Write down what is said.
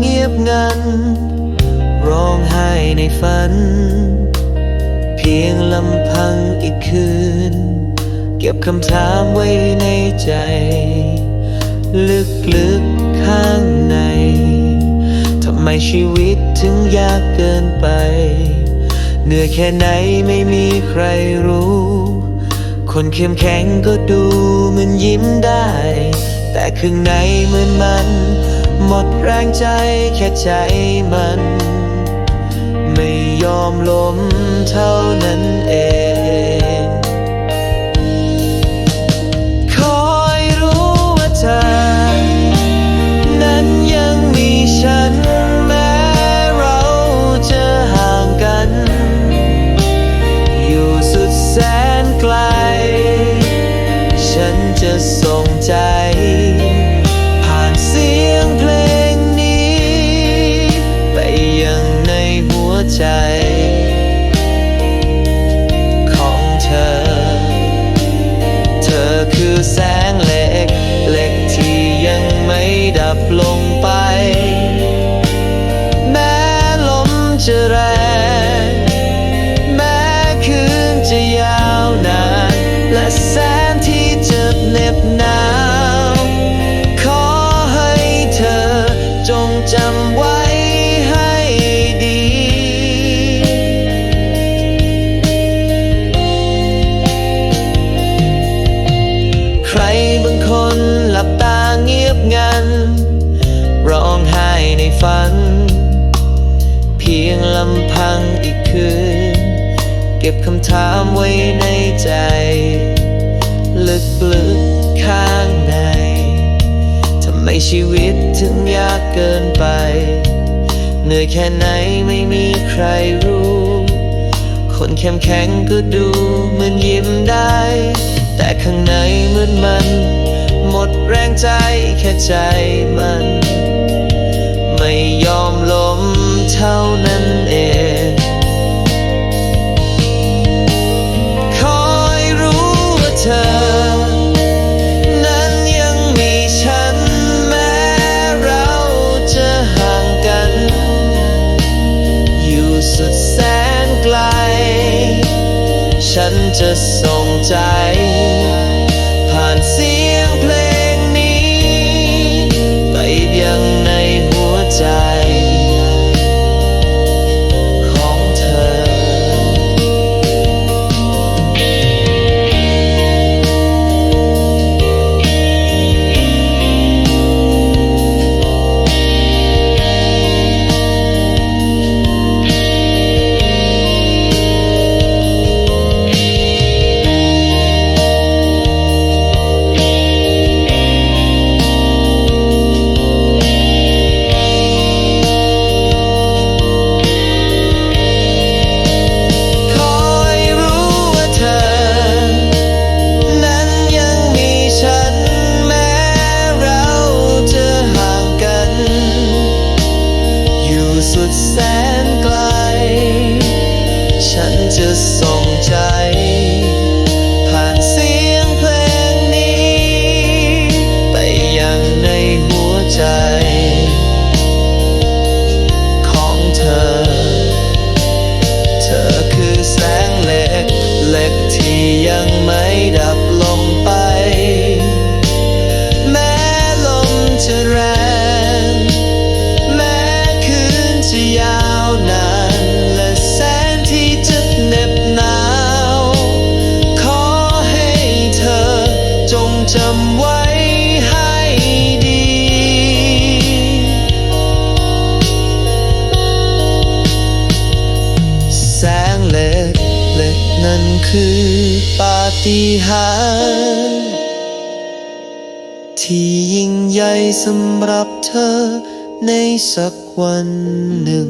เงียบงัน ร้องไห้ในฝัน เพียงลำพังอีกคืน เก็บคำถามไว้ในใจ ลึกๆข้างใน ทำไมชีวิตถึงยากเกินไป เหนื่อยแค่ไหนไม่มีใครรู้ คนเข้มแข็งก็ดูเหมันยิ้มได้ แต่ข้างในเหมือนมัน หมดแรงใจแค่ใจมัน ไม่ยอมล้มเท่านั้นเอง ในฝัน เพียงลำพังอีกคืน เก็บคำถามไว้ในใจ ลึกๆข้างในทำไมชีวิตถึงยากเกินไป เหนื่อยแค่ไหนไม่มีใครรู้ คนเข้มแข็งก็ดูเหมือนยิ้มได้ แต่ข้างในเหมือนมัน หมดแรงใจแค่ใจมัน ไม่ยอมล้มเท่านั้นเองคอยรู้ว่าเธอนั้นยังมีฉันแม้เราจะห่างกันอยู่สุดแสนไกลฉันจะส่งใจ คือปาฏิหาริย์ที่ยิ่งใหญ่สำหรับเธอในสักวันหนึ่ง